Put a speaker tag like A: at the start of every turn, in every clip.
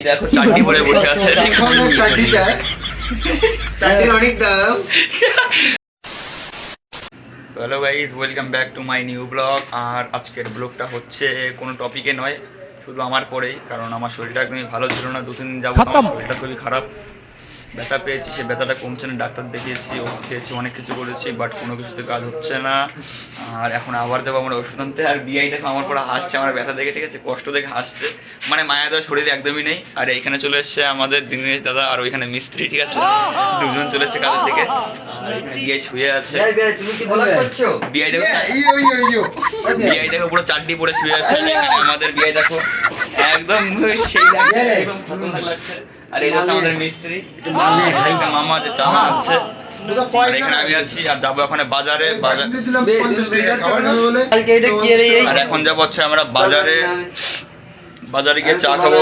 A: দেখো চাটনি পরে বসে আছে।
B: এখন চারটিটা অনেক দাম।
A: Hello guys welcome back to my new blog আর আজকের ব্লগটা হচ্ছে কোনো টপিকে নয় শুধু আমার পরেই কারণ আমার শরীরটা একদমই ভালো ছিল না দু তিন দিন যাব আমার শরীরটা খুবই খারাপ। ব্যথা পেয়েছি সে ব্যথাটা কমছে না ডাক্তার দেখিয়েছি ওষুধ খেয়েছি অনেক কিছু করেছি বাট কোনো কিছুতে কাজ হচ্ছে না। আর এখন আবার যাব আমরা ওষুধ আনতে আর বিআই দেখো আমার পরে হাসছে আমার ব্যথা দেখে ঠিক আছে? কষ্ট দেখে হাসছে। মানে মায়াদার শরীরে একদমই নেই। আর এইখানে চলে এসছে আমাদের দিনেশ দাদা আর ওইখানে মিস্ত্রি ঠিক আছে? দুজন চলে এসছে কাজের থেকে আর এখানে বিআই শুয়ে আছে। বিআই দেখো। বিআই দেখো পুরো চারটি পরে শুয়ে আছে। আমাদের বিআই দেখো। একদম সেই লাগছে একদম খতরনাক লাগছে। আর এই হচ্ছে আমাদের মিস্ত্রি মামা যে চা আছি আর যাব এখন বাজারে বাজার
B: দিলাম 50 টাকা খাবার খাবে বলে।
C: কালকে এটা কি রে এই
A: আর এখন যাব হচ্ছে আমরা বাজারে বাজারে গিয়ে চা খাব।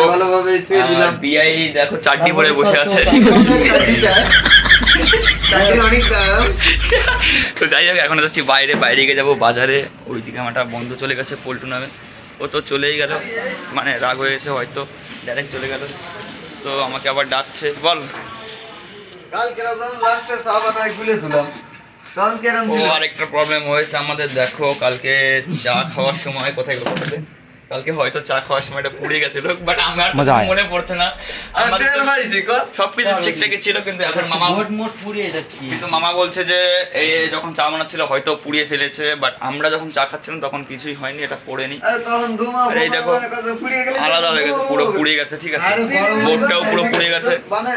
A: আর বিআই দেখো চারটি পরে বসে আছে। তো যাই হোক এখন যাচ্ছি বাইরে বাইরে গিয়ে যাব বাজারে। ওইদিকে আমারটা বন্ধ চলে গেছে পল্টু নামে। ও তো চলেই গেল। মানে রাগ হয়ে গেছে হয়তো ডাইরেক্ট চলে গেল। তো আমাকে আবার ডাকছে বল। আরেকটা প্রবলেম হয়েছে আমাদের দেখো কালকে চা খাওয়ার সময় কোথায় গেল? কালকে হয়তো চা খাওয়ার সময়টা পুড়ে গেছিল বাট আমার মনে পড়ছে না। সবকিছু ঠিকঠাকই ছিল। কিন্তু এখন মামা
C: মোট পুড়িয়ে যাচ্ছি
A: কিন্তু মামা বলছে যে এই যখন চা বানাচ্ছিল হয়তো পুড়িয়ে ফেলেছে বাট আমরা যখন চা খাচ্ছিলাম তখন কিছুই হয়নি এটা পড়েনি। এই দেখো, আলাদা হয়ে গেছে পুরো পুড়ে গেছে ঠিক আছে। বোর্ডটাও পুরো পুড়ে গেছে
C: মানে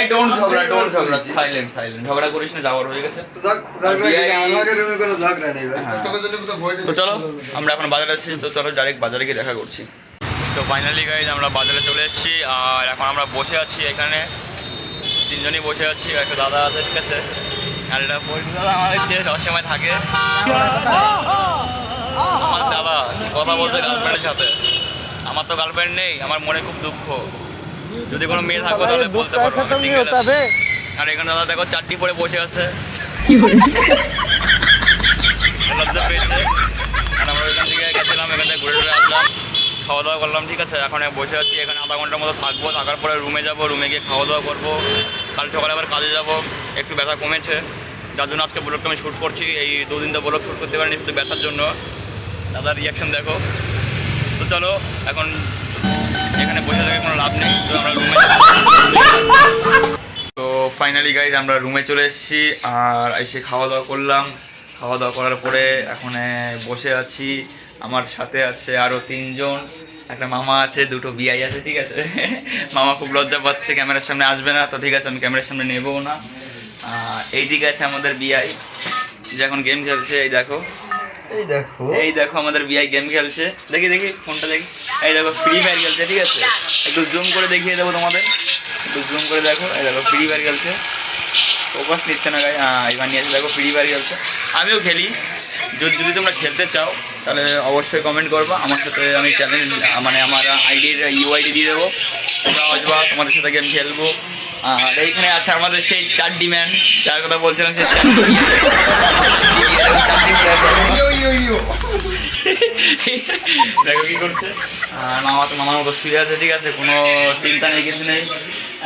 A: এই ডোন্ট ঝগড়া ডোন্ট ঝগড়া সাইলেন্ট সাইলেন্ট ঝগড়া করিস না যাওয়ার হয়ে গেছে। হ্যাঁ।
B: তো
A: চলো আমরা এখন বাজারে আছি তো চলো ডাইরেক্ট বাজারে গিয়ে দেখা করছি। তো ফাইনালি গাইজ আমরা বাজারে চলে এসেছি আর এখন আমরা বসে আছি এখানে। তিনজনই বসে আছি আর একটা দাদা আছে ঠিক আছে? আর এটা দাদা আমাদের যে সবসময় থাকে। আমার দাদা কথা বলছে গার্লফ্রেন্ডের সাথে? আমার তো গার্লফ্রেন্ড নেই আমার মনে খুব দুঃখ। যদি কোনো মেয়ে থাকো তাহলে বলতে পারব আর এখানে দাদা দেখো চারটি পরে বসে আছে। খাওয়া দাওয়া করলাম, ঠিক আছে? এখন বসে আছি, এখানে আধা ঘণ্টার মতো থাকব, থাকার পরে রুমে যাব রুমে গিয়ে খাওয়া দাওয়া করব। কাল সকালে আবার কাজে যাব, একটু ব্যথা কমেছে। যার জন্য আজকে ব্লগটা আমি শ্যুট করছি, এই দুদিন তো ব্লগ শ্যুট করতে পারিনি, শুধু ব্যথার জন্য। দাদার রিয়াকশান দেখো। তো চলো, এখন এখানে বসে থেকে কোনো লাভ নেই, তো আমরা রুমে তো ফাইনালি গাইজ আমরা রুমে চলে এসেছি, আর এসে খাওয়া দাওয়া করলাম। খাওয়া দাওয়া করার পরে এখন বসে আছি। আমার সাথে আছে আরও তিনজন একটা মামা আছে দুটো বিআই আছে ঠিক আছে? মামা খুব লজ্জা পাচ্ছে ক্যামেরার সামনে আসবে না তো ঠিক আছে আমি ক্যামেরার সামনে নেবও না। আর এইদিকে আছে আমাদের বিআই যে এখন গেম খেলছে এই দেখো।
C: এই দেখো।
A: এই দেখো আমাদের বিআই গেম খেলছে। দেখি দেখি ফোনটা দেখি। এই দেখো ফ্রি ফায়ার খেলছে ঠিক আছে? একটু জুম করে দেখিয়ে দেবো তোমাদের। একটু জুম করে দেখো এই দেখো ফ্রি ফায়ার খেলছে। ফোকাস নিচ্ছে না গাই। হ্যাঁ এবার নিয়ে দেখো ফ্রি ফায়ার খেলছে। আমিও খেলি। যদি যদি তোমরা খেলতে চাও তাহলে অবশ্যই কমেন্ট করব। আমার সাথে আমি চ্যানেল মানে আমার আইডির ইউআইডি দিয়ে দেবো। তোমরা আসবা তোমাদের সাথে গেম খেলব। আর এইখানে আছে আমাদের সেই চারডি ম্যান যার কথা বলছিলাম সেই দেখো কি করছে? আর মামা তো মামার মতো শুয়ে আছে ঠিক আছে? কোনো চিন্তা নেই কিছু নেই।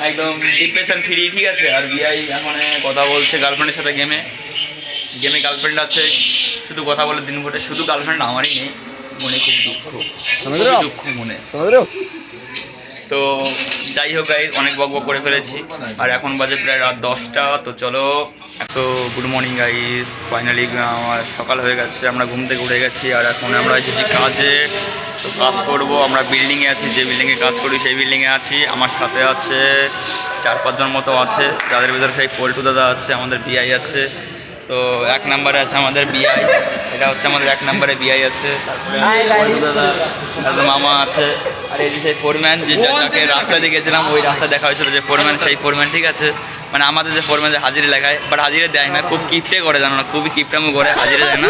A: একদম ডিপ্রেশন ফ্রি ঠিক আছে? আর বিআই এখন কথা বলছে গার্লফ্রেন্ডের সাথে গেমে গেমে গার্লফ্রেন্ড আছে শুধু কথা বলে দিন ভোটে শুধু গার্লফ্রেন্ড আমারই নেই মনে খুব দুঃখ। দুঃখ মনে। তো যাই হোক গাইজ অনেক বক বক করে ফেলেছি। আর এখন বাজে প্রায় রাত দশটা, তো চলো, তো গুড মর্নিং গাইজ ফাইনালি আমার সকাল হয়ে গেছে, আমরা ঘুম থেকে উঠে গেছি, আর এখন আমরা এসেছি কাজে। তো কাজ করব, আমরা বিল্ডিংয়ে আছি, যে বিল্ডিংয়ে কাজ করি সেই বিল্ডিংয়ে আছি। আমার সাথে আছে চার পাঁচজন মতো আছে, যাদের ভিতরে সেই পল্টু দাদা আছে, আমাদের বিআই আছে। তো এক নম্বরে আছে আমাদের বিআই এটা হচ্ছে আমাদের এক নম্বরে বিআই আছে। তারপরে মামা আছে। আর এই যে সেই ফোরম্যান যে যাকে রাস্তা দিয়ে গেছিলাম ওই রাস্তা দেখা হয়েছিল যে ফোরম্যান সেই ফোরম্যান ঠিক আছে? মানে আমাদের যে ফোরম্যান যে হাজিরি লেখায় বাট হাজিরে দেয় না খুব কিপটে করে জানো না খুবই কিপটামো করে হাজিরে দেয় না।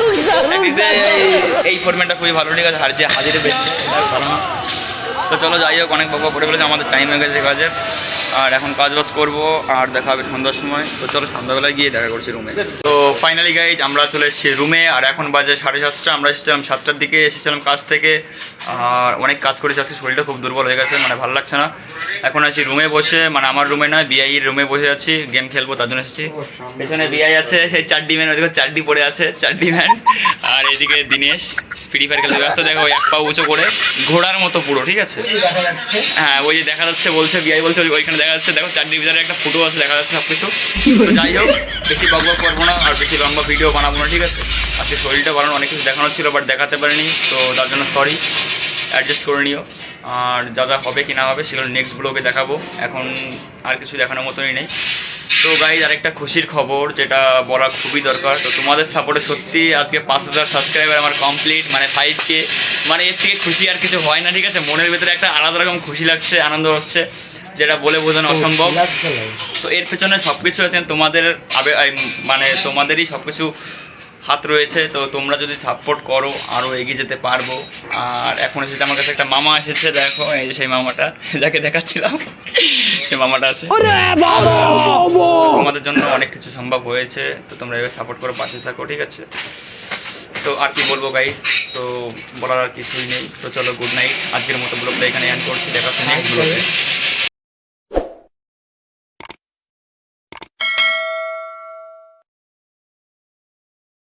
A: এই- ফোরম্যানটা খুবই ভালো ঠিক আছে? যে হাজিরে বেশি ভালো না। তো চলো যাই হোক অনেক বক বক করে ফেলেছে আমাদের টাইম হয়ে গেছে কাজে আর এখন কাজ বাজ করব, আর দেখা হবে সন্ধ্যার সময়। তো চলো সন্ধ্যাবেলায় গিয়ে দেখা করছি রুমে তো ফাইনালি গাইজ আমরা চলে এসেছি রুমে আর এখন বাজে সাড়ে সাতটা। আমরা এসেছিলাম সাতটার দিকে, এসেছিলাম কাজ থেকে। আর অনেক কাজ করেছি, আজকে শরীরটা খুব দুর্বল হয়ে গেছে মানে ভালো লাগছে না। এখন আছি রুমে বসে মানে আমার রুমে নয় বিআইয়ের রুমে বসে আছি গেম খেলব তার জন্য এসেছি। পেছনে বিআই আছে সেই চারটি ম্যান ওদিকে চারটি পড়ে আছে, চারটি ম্যান আর এদিকে দিনেশ ফ্রি ফায়ার খেলতে ব্যস্ত, দেখো এক পা উঁচু করে, ঘোড়ার মতো পুরো, ঠিক আছে? হ্যাঁ ওই যে দেখা যাচ্ছে, বলছে বিআই বলছে ওইখানে দেখা যাচ্ছে, দেখো চারটি ভিতরে একটা ফুটো আছে, দেখা যাচ্ছে সব কিছু যাই হোক, বেশি বক করব না, আর বেশি লম্বা ভিডিও বানাবো না, ঠিক আছে? আজকে শরীরটা বানানো অনেক কিছু দেখানো ছিল বাট দেখাতে পারিনি, তো তার জন্য সরি অ্যাডজাস্ট করে নিও। আর যা যা হবে কি না হবে সেগুলো নেক্সট ব্লগে দেখাবো। এখন আর কিছু দেখানোর মতনই নেই। তো গাইজ আরেকটা খুশির খবর যেটা বলা খুবই দরকার। তো তোমাদের সাপোর্টে সত্যি আজকে পাঁচ হাজার সাবস্ক্রাইবার আমার কমপ্লিট মানে ফাইভ কে মানে এর থেকে খুশি আর কিছু হয় না ঠিক আছে? মনের ভিতরে একটা আলাদা রকম খুশি লাগছে আনন্দ হচ্ছে যেটা বলে বোঝানো অসম্ভব। তো এর পেছনে সব কিছু আছে তোমাদের আবে মানে তোমাদেরই সব কিছু হাত রয়েছে তো তোমরা যদি সাপোর্ট করো আরও এগিয়ে যেতে পারব। আর এখন এসেছে আমার কাছে একটা মামা এসেছে দেখো এই যে সেই মামাটা যাকে দেখাচ্ছিলাম সেই মামাটা আছে। তোমাদের জন্য অনেক কিছু সম্ভব হয়েছে তো তোমরা এবার সাপোর্ট করো পাশে থাকো ঠিক আছে? তো আর কি বলব গাইস তো বলার আর কিছুই নেই। তো চলো গুড নাইট আজকের মতো ব্লগটা এখানে এন্ড করছি দেখা হচ্ছে ব্লগে